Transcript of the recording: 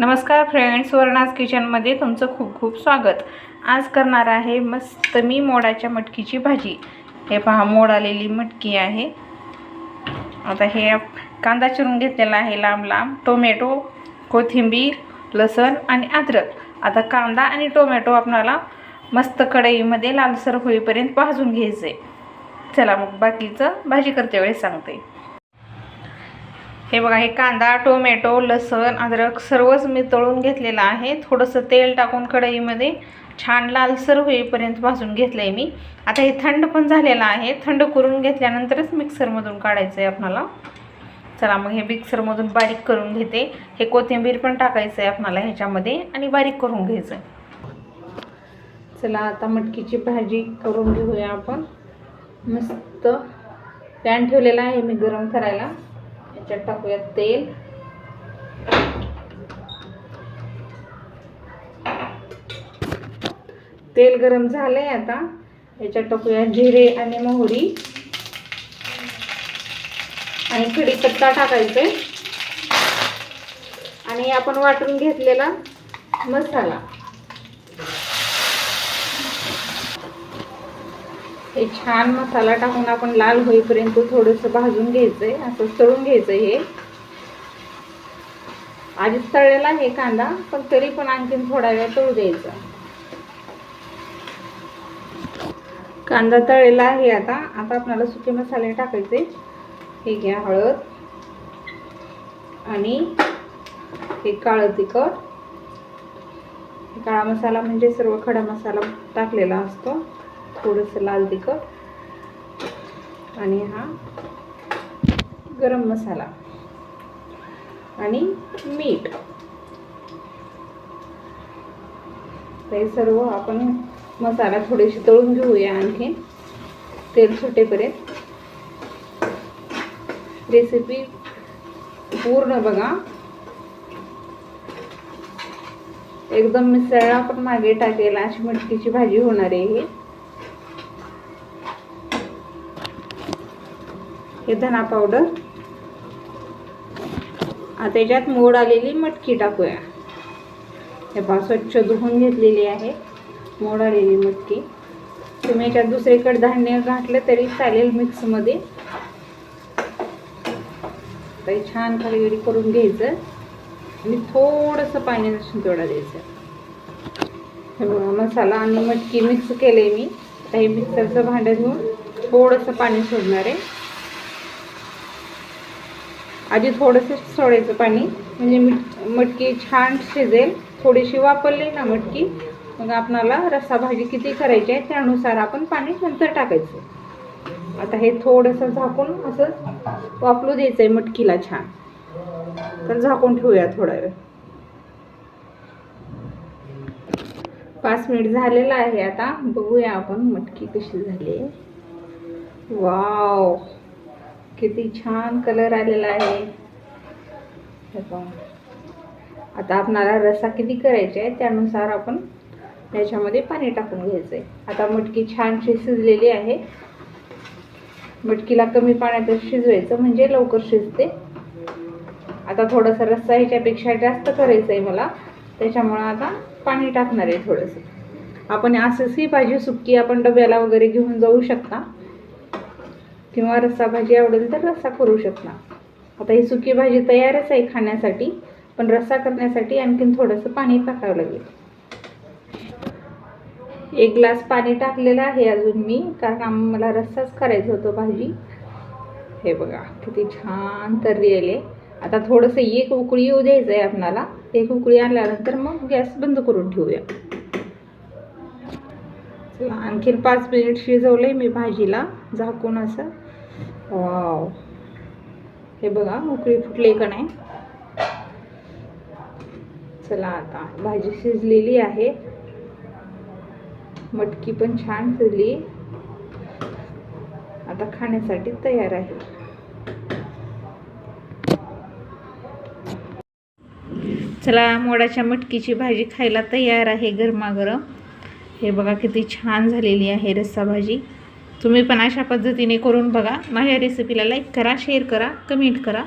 नमस्कार फ्रेंड्स वर्णाज किचनमध्ये तुमचं खूप खूप स्वागत. आज करणार आहे मस्त मी मोडाच्या मटकीची भाजी. हे पहा मोड आलेली मटकी आहे. आता हे कांदा चिरून घेतलेला आहे लांब लांब. टोमॅटो कोथिंबीर लसण आणि अद्रक. आता कांदा आणि टोमॅटो आपणाला मस्त कढईमध्ये लालसर होईपर्यंत भाजून घ्यायचे. चला मग बाकीचं भाजी करते वेळेस सांगते. हे बघा हे कांदा टोमॅटो लसण अद्रक सर्वच मी तळून घेतलेलं आहे. थोडंसं तेल टाकून कढईमध्ये छान लालसर होईपर्यंत भाजून घेतलं आहे मी. आता हे थंड पण झालेलं आहे. थंड करून घेतल्यानंतरच मिक्सरमधून काढायचं आहे आपणाला. चला मग हे मिक्सरमधून बारीक करून घेते. हे कोथिंबीर पण टाकायचं आहे आपणाला ह्याच्यामध्ये आणि बारीक करून घ्यायचं आहे चला आता मटकीची भाजी करून घेऊया आपण. मस्त पॅन ठेवलेला आहे मी गरम करायला. याच्यात टाकूया तेल. तेल गरम झालंय आता. याच्यात टाकूया जिरे आणि मोहरी. आणि कढीपत्ता टाकायचे आणि आपण वाटून घेतलेला मसाला. हे छान मसाला टाकून आपण लाल होईपर्यंत थोडंसं भाजून घ्यायचंय असं तळून घ्यायचं हे. आधीच तळलेला आहे कांदा पण तरी पण आणखीन थोडा वेळ तळू द्यायचा. कांदा तळलेला आहे आता. आता आपल्याला सुके मसाले टाकायचे. हे घ्या हळद. आणि हे काळं तिखट. काळा मसाला म्हणजे सर्व खडा मसाला टाकलेला असतो. थोडंसं लाल तिखट आणि हा गरम मसाला आणि मीठ. हे सर्व आपण मसाला थोडेसे तळून घेऊया आणखी तेल सुटेपर्यंत. रेसिपी पूर्ण बघा. एकदम मिसळला पण मागे टाकेल अशी मटकीची भाजी होणार आहे ही. हे धना पावडर आता त्याच्यात मोड आलेली मटकी टाकूया. हे पहा स्वच्छ धुवून घेतलेली आहे. मोड आलेली मटकी. तुम्ही याच्यात दुसरीकडे धान्य घातलं तरी चालेल मिक्समध्ये. तर छान खाली करून घ्यायचं. आणि थोडंसं पाणी शिंतोडा द्यायचं. हे बघा मसाला आणि मटकी मिक्स केले मी. आता हे मिक्सरचं भांडं घेऊन थोडंसं पाणी सोडणार आहे. आधी थोडंसं सोडायचं पाणी. म्हणजे मिट मटकी छान शिजेल. थोडीशी वापरली ना मटकी मग आपणाला रस्सा भाजी किती करायची आहे त्यानुसार आपण पाणी नंतर टाकायचं. आता हे थोडंसं झाकून असं वापरू द्यायचं आहे मटकीला छान. तर झाकून ठेवूया थोडा वेळ. पाच मिनिट झालेलं आहे आता. बघूया आपण मटकी कशी झाली वाव! किती छान कलर आलेला आहे. हे आता आपणाला रसा किती करायचे आहे त्यानुसार आपण याच्यामध्ये पाणी टाकून घ्यायचं आहे आता मटकी छानशी शिजलेली आहे. मटकीला कमी पाण्यातच शिजवायचं म्हणजे लवकर शिजते. आता थोडंसं रस्सा ह्याच्यापेक्षा जास्त करायचं आहे मला. त्याच्यामुळं आता पाणी टाकणार आहे थोडंसं. आपण असंच ही भाजी सुक्की आपण डब्याला वगैरे घेऊन जाऊ शकता. किंवा रस्सा भाजी आवडेल तर रस्सा करू शकता आता ही सुकी भाजी तयारच आहे खाण्यासाठी पण रस्सा करण्यासाठी आणखीन थोडंसं पाणी टाकावं लागेल. एक ग्लास पाणी टाकलेलं आहे अजून मी कारण मला रस्साच करायचं होतं भाजी. हे बघा किती छान तर्री आले आता थोडंसं एक उकळी येऊ द्यायचं आहे आपणाला. एक उकळी आल्यानंतर मग गॅस बंद करून ठेवूया. चला आणखीन पाच मिनिट शिजवलंय मी भाजीला झाकून असं. वाव. हे बघा उकळी फुटली का नाही? चला आता भाजी शिजलेली आहे. मटकी पण छान शिजली. आता खाण्यासाठी तयार आहे. चला मोडाच्या मटकीची भाजी खायला तयार आहे गरमागरम. हे बघा किती छान झालेली आहे रस्सा भाजी. तुम्ही पण अशा पद्धतीने करून बघा. माझ्या रेसिपीला लाईक करा शेअर करा कमेंट करा.